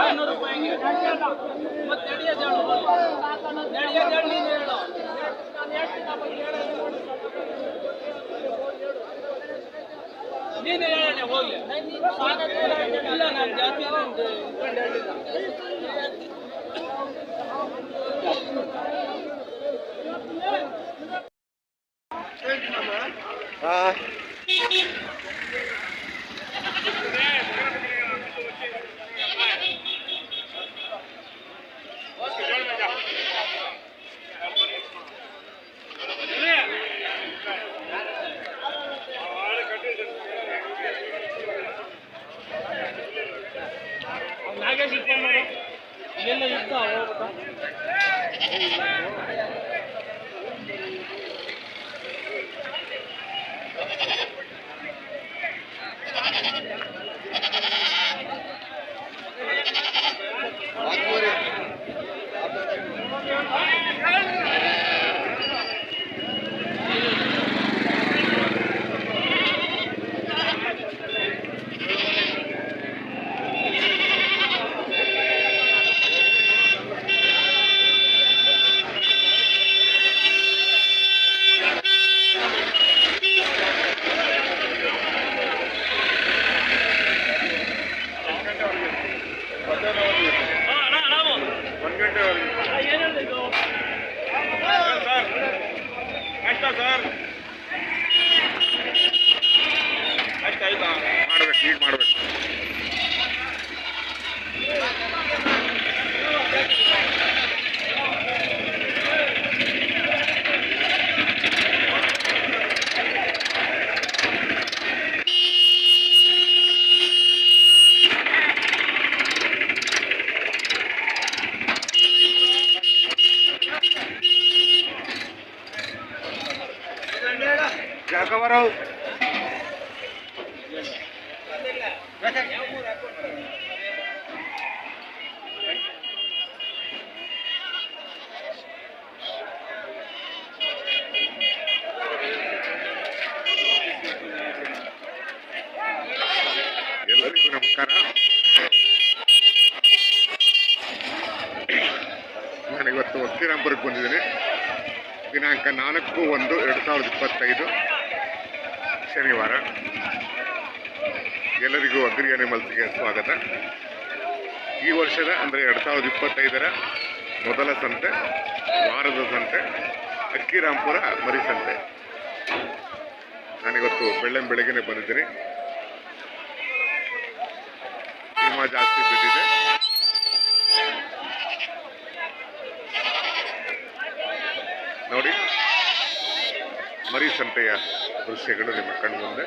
ಐನೂರು ರೂಪಾಯಿಗೆ ಮತ್ತೆ ನಡೆಯೋದು ಹೇಳು ನಡೆಯೋದು ಹೇಳು ನೀನು ಹೇಳು ನೀನು ಹೇಳಣ್ಣ ಹೋಗ್ಲಿ ಇಲ್ಲ ನಾನು ಜಾಸ್ತಿ ಇಟ್ಕೊಂಡು ಹೇಳಿಲ್ಲ ನಾಗೇಶ್ ಫೋನ್ ಮಾಡು ಇಲ್ಲೆಲ್ಲ ಇದ್ದ ಹೋಗ್ಬೇಕಾ ಗಂಟೆವರೆಗೆ ಏನು ಹೇಳಿದ್ದು ಸರ್ ಅಷ್ಟ ಸರ್ ಅಷ್ಟ ಆಯ್ತಾ ಮಾಡ್ಬೇಕು ಈಗ ಮಾಡ್ಬೇಕು. ನಮಸ್ಕಾರ. ನಾನಿವತ್ತು ಶ್ರೀರಾಮ್ಪುರಕ್ಕೆ ಬಂದಿದ್ದೀನಿ. ದಿನಾಂಕ ನಾಲ್ಕು ಒಂದು ಎರಡು ಸಾವಿರದ ಇಪ್ಪತ್ತೈದು, ಶನಿವಾರ. ಎಲ್ಲರಿಗೂ ಅಗ್ರಿ ಅನಿಮಲ್ಸ್ಗೆ ಸ್ವಾಗತ. ಈ ವರ್ಷದ ಅಂದರೆ ಎರಡು ಸಾವಿರದ ಇಪ್ಪತ್ತೈದರ ಮೊದಲ ಸಂತೆ, ವಾರದ ಸಂತೆ ಅಕ್ಕಿರಾಂಪುರ ಮರಿ ಸಂತೆ. ನಾನಿವತ್ತು ಬೆಳ್ಳಂ ಬೆಳಗ್ಗೆನೆ ಬಂದಿದ್ದೀನಿ. ಹಿಮ ಜಾಸ್ತಿ ಬಿದ್ದಿದೆ. ನೋಡಿ ಮರಿ ಸಂತೆಯ ದೃಶ್ಯಗಳು ನಿಮ್ಮ ಕಣ್ಮುಂದೆ.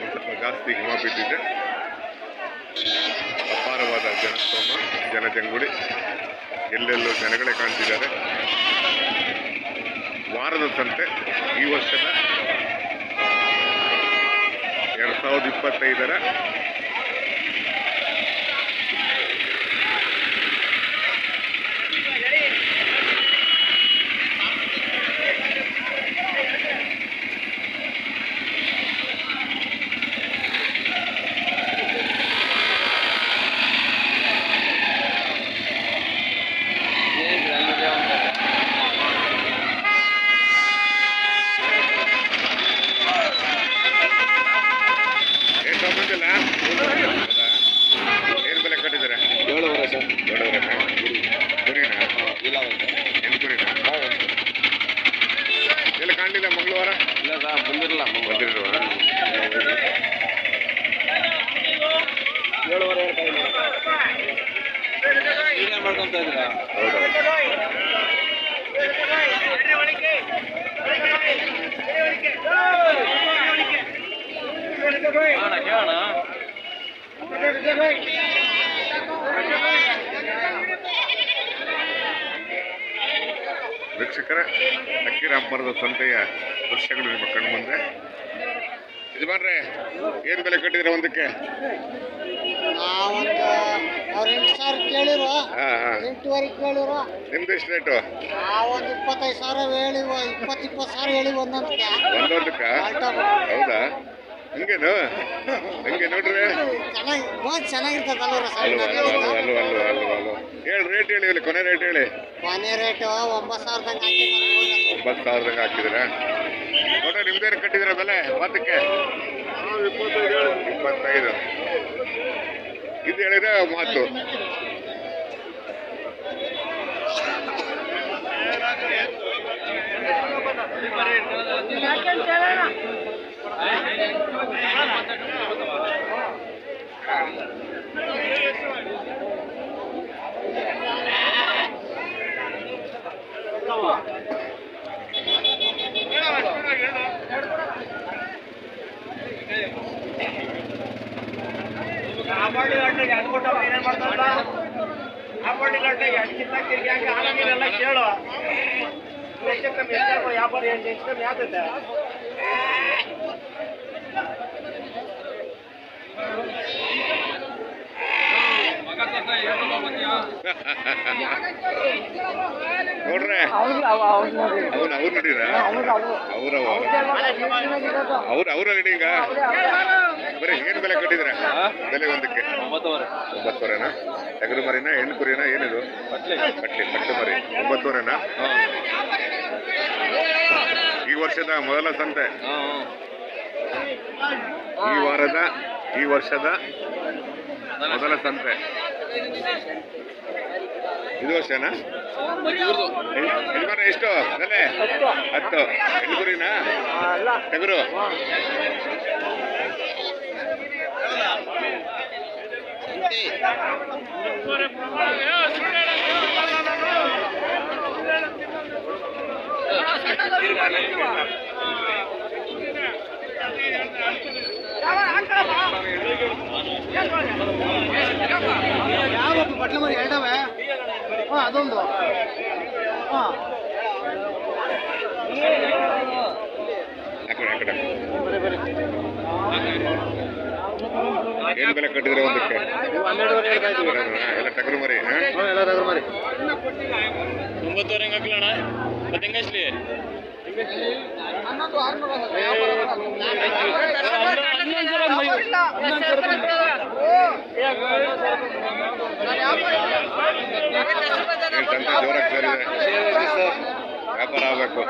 ಒಂದು ಸ್ವಲ್ಪ ಜಾಸ್ತಿ ಹಿಮ ಬಿದ್ದಿದೆ. ಅಪಾರವಾದ ಜನಸ್ತೋಮ ಜನಜಂಗುಡಿ ಎಲ್ಲೆಲ್ಲೋ ಜನಗಳೇ ಕಾಣ್ತಿದ್ದಾರೆ. ವಾರದ ಸಂತೆ ಈ ವರ್ಷದ. ಎರಡು ಸಾವಿರದ ಇಪ್ಪತ್ತೈದರ ವೀಕ್ಷಕರ ಅಕ್ಕಿರಾಂಪುರದ ಸಂತೆಯ ದೃಶ್ಯಗಳು ನಿಮ್ಮ ಕಣ್ಣು ಮುಂದೆ. ಯಜಮಾನ್ರೆ ಏನು ಬೆಲೆ ಕಟ್ಟಿದ್ರೆ ಒಂದಕ್ಕೆ? ನಿಮ್ದು ಎಷ್ಟು ರೇಟು? ಇಪ್ಪತ್ತೈದು ಸಾವಿರ ಹೇಳಿ ಇಪ್ಪತ್ತು ಇಪ್ಪತ್ತು ಸಾವಿರ ಹೇಳಿ ಒಂದೊಂದಕ್ಕೆ. ಒಂದೊಂದಕ್ಕ? ಹೌದಾ? ಹಂಗೇನು? ಹಂಗೆ ನೋಡ್ರಿ. ಚೆನ್ನಾಗಿ ಹೋದ್ ಚೆನ್ನಾಗಿರ್ತದಲ್ವ ಅಲ್ವ ಅಲ್ವ ಅಲ್ವ ಅಲ್ವ ಅಲ್ವ ಅಲ್ವ ಹೇಳಿ ರೇಟ್ ಹೇಳಿ ಇಲ್ಲಿ ಕೊನೆ ರೇಟ್ ಹೇಳಿ. ಕೊನೆ ರೇಟ್ ಒಂಬತ್ತು ಸಾವಿರದಂಗೆ ಹಾಕಿ ಒಂಬತ್ತು ಸಾವಿರದಂಗೆ ಹಾಕಿದ್ದೀರಾ? ನೋಡ್ರಿ ನಿಮ್ದೇನು ಕಟ್ಟಿದ್ದೀರಾ ಬೆಲೆ? ಮಾತಕ್ಕೆ? ಇಪ್ಪತ್ತೈದು. ಇದು ಹೇಳಿದ್ರೆ ಮಾತು ಯಾಕಂತ ಲಾಟ್ನಾಗ ಹೆಚ್ಚು ಕಮ್ಮಿ ಹೆಚ್ಚು ವ್ಯಾಪಾರ ಏನು ಕಮ್ಮಿ ಆಗ್ತೈತೆ ನೋಡ್ರೆ. ಅವ್ನು ಅವ್ರು ನಡೀರ ಅವ್ರವ ಅವ್ರು ಅವ್ರ ಈಗ? ಬರೀ ಏನ್ ಬೆಲೆ ಕಟ್ಟಿದ್ರ ಬೆಲೆ ಒಂದಕ್ಕೆ? ಒಂಬತ್ತುವರೆ. ಒಂಬತ್ತುವರೆನಾ? ಟಗರು ಮರಿನಾ ಹೆಣ್ಣು ಕುರಿನಾ ಏನಿದು? ಕಟ್ಲಿ. ಕಟ್ಟು ಮರಿ ಒಂಬತ್ತುವರೆನಾ? ಈ ವರ್ಷದ ಮೊದಲ ಸಂತೆ. ಈ ವಾರದ ಈ ವರ್ಷದ ಮೊದಲ ಸಂತೆ. ಇದು ವರ್ಷನಾ? ಯಜಮಾನ ಎಷ್ಟು? ಬೆಲೆ? ಹತ್ತು. ಹೆಣ್ಣು ಕುರಿನಾ ಟಗರು ಯಾವ ಬಟ್ಲ ಮರಿ ಎರಡವೆ ಹಾಂ ಅದೊಂದು ಹಾಂ ಏನ್ ಬೆಲೆ ಕಟ್ಟಿದ್ರೆ ಒಂದಕ್ಕೆ? ಎಲ್ಲ ಟಗರು ಮರಿ ಹಾ? ಒಂಬತ್ತುವರೆ ಹೆಂಗೆ ಹಾಕ್ಲಣ್ಣ ಮತ್ತೆ ಹೆಂಗಸ್ಲಿ ಹಚ್ಲಿ ಏನ್ ಸಂತೆ ಜೋರಾಗಿ ಸೇರಿದೆ ವ್ಯಾಪಾರ ಆಗ್ಬೇಕು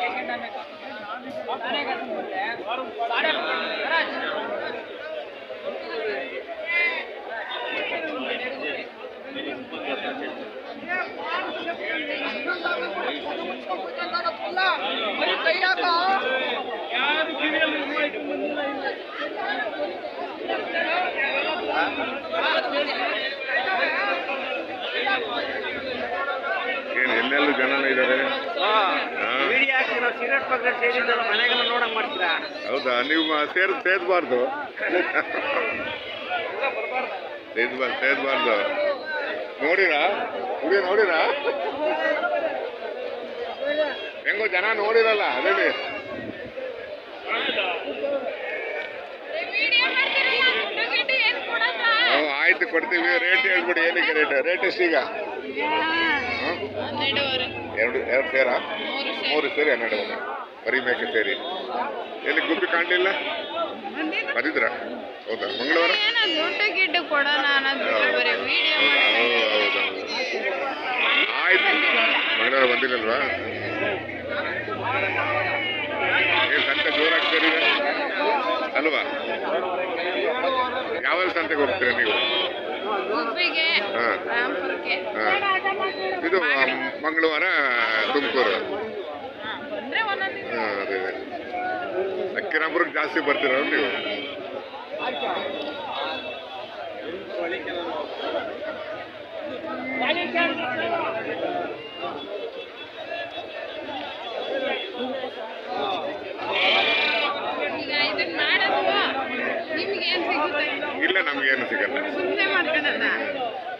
ಏನ್ ಎಲ್ಲೆಲ್ಲೂ ಜನನ ಇದಾರೆ ಹಾ. ವಿಡಿಯೋ ಹಾಕಿ ನಾವು ಇದ್ದಾರೆ ಹೌದಾ? ನೀವು ಸೇರ್ ಸೇದ್ಬಾರ್ದು. ಸೇದ್ಬಾರ್ದು ಸೇದ್ಬಾರ್ದು. ನೋಡಿರಾ? ಹುಡುಗಿ ನೋಡಿರಾ? ಹೆಂಗೋ ಜನ ನೋಡಿರಲ್ಲ ಅದೇಳಿ ಆಯ್ತು ಕೊಡ್ತೀವಿ. ರೇಟ್ ಹೇಳ್ಬಿಡಿ ಏನಕ್ಕೆ ರೇಟ್ ರೇಟ್ ಎಷ್ಟೀಗ ಎರಡು ಎರಡು ಸೇರ? ಮೂರು ಸೇರಿ. ಹನ್ನೆರಡು ಬರೀ ಮೇಕೆ ಸೇರಿ. ಎಲ್ಲಿ ಗುಬ್ಬಿ ಕಾಣಲಿಲ್ಲ? ಬಂದಿದ್ರ? ಹೌದಾ? ಮಂಗಳವಾರ? ಆಯ್ತು. ಮಂಗಳವಾರ ಬಂದಿಲ್ಲಲ್ವಾ? ಸಂತೆ ಜೋರಾಗ್ತೀರಿ ಅಲ್ವಾ? ಯಾವ ಸಂತೆಗೆ ಹೋಗ್ತೀರಾ ನೀವು? ಇದು ಮಂಗಳವಾರ ತುಮಕೂರು. ಅದೇ. ಅಕ್ಕಿರಾಂಪುರಕ್ಕೆ ಜಾಸ್ತಿ ಬರ್ತೀರ ನೀವು ಈಗ ಇದನ್ನ ಮಾಡೋದು ನಿಮ್ಗೆ ಏನ್ ಸಿಗುತ್ತೆ ಇಲ್ಲ ನಮ್ಗೇನು ಸಿಗಲ್ಲ. ನಮ್ಗೆ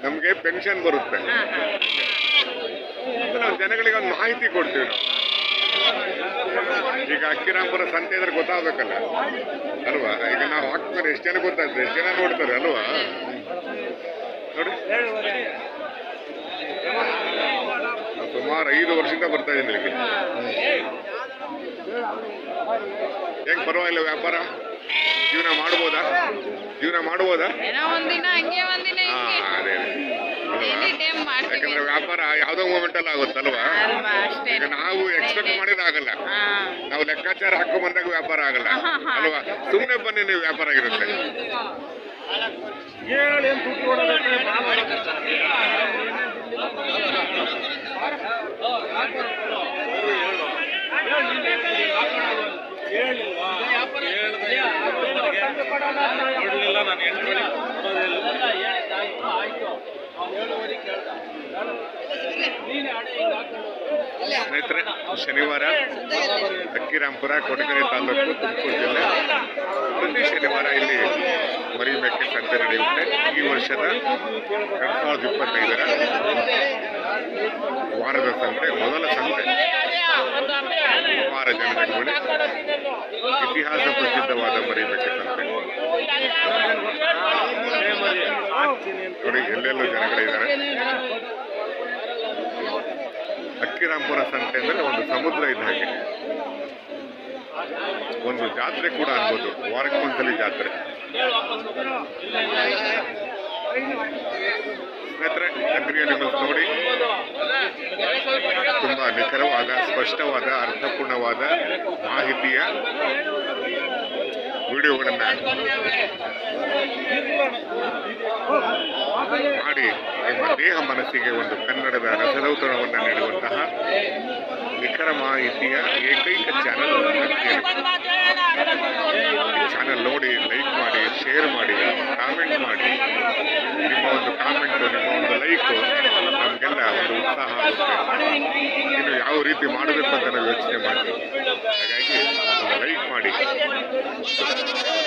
ನಮಗೆ ಪೆನ್ಷನ್ ಬರುತ್ತೆ. ನಾವು ಜನಗಳಿಗೆ ಒಂದು ಮಾಹಿತಿ ಕೊಡ್ತೀವಿ ನಾವು. ಈಗ ಅಕ್ಕಿರಾಂಪುರ ಸಂತೆ ಇದ್ರೆ ಗೊತ್ತಾಗಬೇಕಲ್ಲ. ಅಲ್ವಾ? ಈಗ ನಾವು ಹಾಕ್ತಾರೆ ಎಷ್ಟು ಜನ ಗೊತ್ತಾಗ್ತದೆ ಎಷ್ಟು ಜನ ನೋಡ್ತಾರೆ ಅಲ್ವಾ? ನೋಡಿ. ಸುಮಾರು ಐದು ವರ್ಷದಿಂದ ಬರ್ತಾ ಇದ್ದೀನಿ ಇಲ್ಲಿ. ಹೆಂಗ್ ಪರವಾಗಿಲ್ಲ ವ್ಯಾಪಾರ? ಜೀವನ ಮಾಡ್ಬೋದಾ? ಜೀವನ ಮಾಡ್ಬೋದಾ? ಏನೋ ಒಂದಿನ ಹಂಗೆ ಒಂದಿನ ಹಾ ಹಿಂಗೆ. ಅದೇ ಟೈಮ್ ಮಾಡ್ತೀವಿ. ಯಾಕಂದ್ರೆ ವ್ಯಾಪಾರ ಯಾವ್ದೋ ಮೂಮೆಂಟ್ ಅಲ್ಲಿ ಆಗುತ್ತಲ್ವಾ? ಅಲ್ವಾ ಅಷ್ಟೇ. ಈಗ ನಾವು ಎಕ್ಸ್ಪೆಕ್ಟ್ ಮಾಡಿದ ಆಗಲ್ಲ. ನಾವು ಲೆಕ್ಕಾಚಾರ ಹಾಕೋ ಬಂದಾಗ ವ್ಯಾಪಾರ ಆಗಲ್ಲ. ಅಲ್ವಾ? ಸುಮ್ಮನೆ ಬನ್ನಿ ನೀವು ವ್ಯಾಪಾರ ಆಗಿರುತ್ತೆ. ಹೇಳಿ ಅಂತ ನಾನು ಎಂಟು ಸ್ನೇಹಿತರೆ, ಶನಿವಾರ ಅಕ್ಕಿರಾಂಪುರ ಕೊಡಗರೆ ತಾಲೂಕು ತುಮಕೂರು ಜಿಲ್ಲೆ. ಪ್ರತಿ ಶನಿವಾರ ಇಲ್ಲಿ ಮರಿ ಮೆಕ್ಕೆ ಸಂತೆ ನಡೆಯುತ್ತೆ. ಈ ವರ್ಷದ ಎರಡ್ ಸಾವಿರದ ಇಪ್ಪತ್ತೈದರ ವಾರದ ಸಂತೆ, ಮೊದಲ ಸಂತೆ. ಅಪಾರ ಜನಜಂಗುಳಿ ಇತಿಹಾಸ ಪ್ರಸಿದ್ಧವಾದ ಮರಿ ಮೇಕೆ ಸಂತೆ. ನೋಡಿ, ಎಲ್ಲೆಲ್ಲೂ ಜನಗಳಿದ್ದಾರೆ ಅಕ್ಕಿರಾಂಪುರ ಸಂತೆ ಅಂದ್ರೆ ಒಂದು ಸಮುದ್ರ ಇದ್ದ ಹಾಗೆ. ಒಂದು ಜಾತ್ರೆ ಕೂಡ ಅನ್ಬೋದು. ವಾರಕ್ಕೊಂದ್ಸಲಿ ಜಾತ್ರೆ. ಸ್ನೇಹಿತರೆ ಸಕ್ರಿಯ ಅನಿಮಲ್ಸ್ ನೋಡಿ. ತುಂಬಾ ನಿಖರವಾದ ಸ್ಪಷ್ಟವಾದ ಅರ್ಥಪೂರ್ಣವಾದ ಮಾಹಿತಿಯ ವಿಡಿಯೋಗಳನ್ನು ಮಾಡಿ ನಿಮ್ಮ ದೇಹ ಮನಸ್ಸಿಗೆ ಒಂದು ಕನ್ನಡದ ರಸದೌತಣವನ್ನು ನೀಡುವಂತಹ ನಿಖರ ಮಾಹಿತಿಯ ಏಕೈಕ ಚಾನಲ್ ಚಾನಲ್ ನೋಡಿ ಲೈಕ್ ಮಾಡಿ ಶೇರ್ ಮಾಡಿ ಕಾಮೆಂಟ್ ಮಾಡಿ. ನಿಮ್ಮ ಒಂದು ಕಾಮೆಂಟು ನಿಮ್ಮ ಒಂದು ಲೈಕು ನಮಗೆಲ್ಲ ಒಂದು ಉತ್ಸಾಹ ಆಗುತ್ತೆ. ಇನ್ನು ಯಾವ ರೀತಿ ಮಾಡಬೇಕು ಅಂತ ನಾವು ಯೋಚನೆ ಮಾಡಿ. ಹಾಗಾಗಿ ಒಂದು ಲೈಕ್ ಮಾಡಿ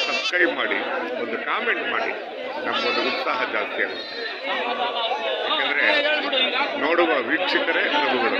ಸಬ್ಸ್ಕ್ರೈಬ್ ಮಾಡಿ, ಒಂದು ಕಾಮೆಂಟ್ ಮಾಡಿ. ನಮಗೊಂದು ಉತ್ಸಾಹ ಜಾಸ್ತಿ ಆಗುತ್ತೆ. ಯಾಕಂದ್ರೆ ನೋಡುವ ವೀಕ್ಷಕರೇ ಪ್ರಭುಗಳು.